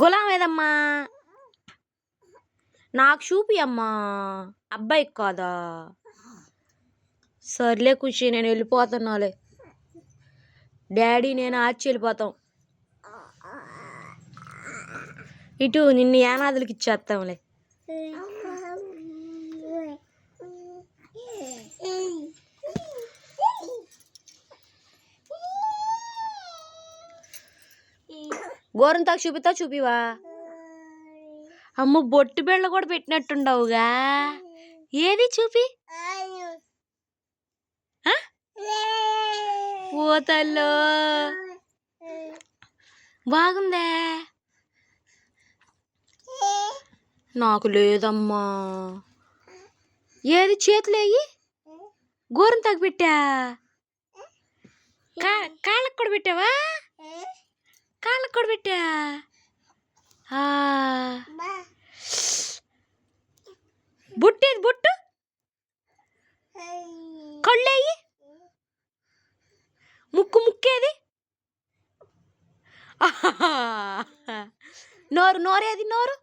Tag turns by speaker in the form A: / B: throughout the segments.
A: గులాం ఏదమ్మా? నాకు చూపి అమ్మా. అబ్బాయి కాదా? సర్లే ఖుషి నేను వెళ్ళిపోతున్నాలే. డాడీ నేను ఆచి వెళ్ళిపోతాం. ఇటు నిన్ను యానాదులకి ఇచ్చేస్తాంలే. గోరంతాకు చూపిస్తా చూపివా? అమ్మ బొట్టు బిళ్ళ కూడా పెట్టినట్టుండవుగా? ఏది చూపి? పోతల్లో. ఓ తల్లో బాగుందే? నాకు లేదమ్మా. ఏది చేతులేయి గోరం తాగి పెట్టా కా కాళ్ళకు కూడా పెట్టావా? కాళ్ళకు కూడా పెట్టా? బొట్టేది బొట్టు? కళ్ళేయి? ముక్కు ముక్కేది. నోరు నోరేది నోరు?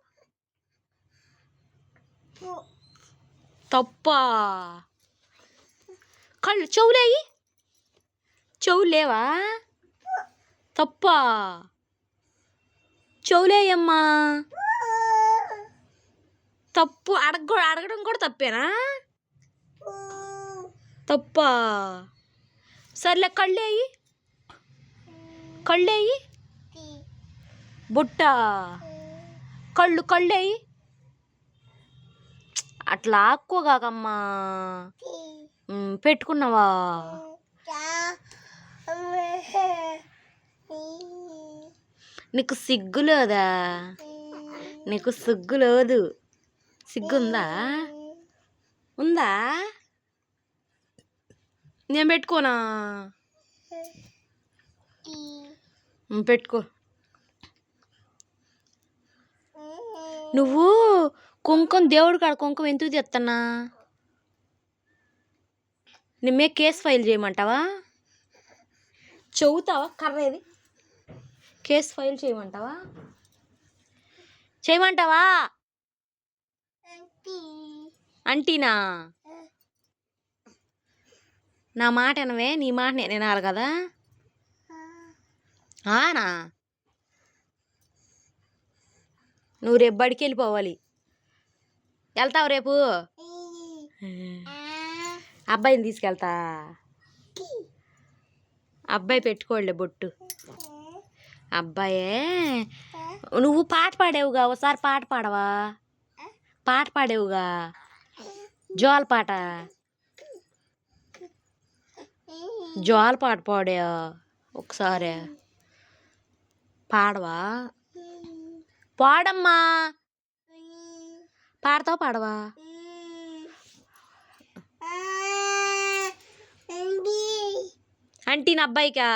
A: తప్ప. కళ్ళు చెవులేయి? చెవులు లేవా? తప్ప? చెవులేయమ్మా తప్పు అడగ అడగడం కూడా తప్పేనా? తప్ప? సర్లే కళ్ళేయి. కళ్ళేయి. బుట్ట? కళ్ళు కళ్ళేయి. అట్లా ఆక్కోగాకమ్మా. పెట్టుకున్నావా? నీకు సిగ్గు లేదా? నీకు సిగ్గు లేదు. సిగ్గుందా? ఉందా? నేను పెట్టుకోనా? పెట్టుకో. నువ్వు కుంకుమ దేవుడు కాడ కుంకుమ ఎందుకు తెస్తున్నా నిమ్మే కేసు ఫైల్ చేయమంటావా? చెబుతావా కర్రేది కేసు ఫైల్ చేయమంటావా? చేయమంటావా? అంటీనా నా మాట వినవే నీ మాట నేను వినాలి కదా? ఆనా? నువ్వు రేపు బడికి వెళ్ళిపోవాలి. వెళ్తావు రేపు? అబ్బాయిని తీసుకెళ్తా. అబ్బాయి పెట్టుకోలే బొట్టు. అబ్బాయే. నువ్వు పాట పాడేవుగా? ఒకసారి పాట పాడవా? పాట పాడేవుగా? జోల పాట. జోల పాట పాడా ఒకసారి. పాడవా? పాడమ్మా. పాడతావా పాడవా? అంటే నా అబ్బాయికా?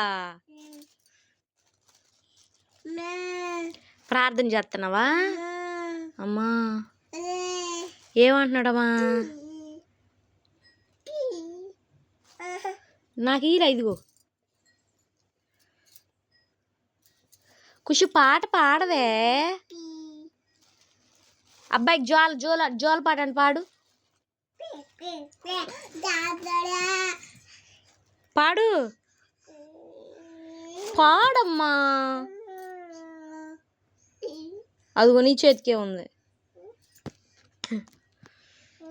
A: ప్రార్థన చేస్తున్నావా అమ్మా. ఏమంటున్నాడమ్మా? నాకు ఇలా ఇదిగో కుషి పాట పాడవే. అబ్బాయికి జోల జోల జోల పాట అని పాడు? పాడు. పాడమ్మా. అదిగో నీ చేతికే ఉంది.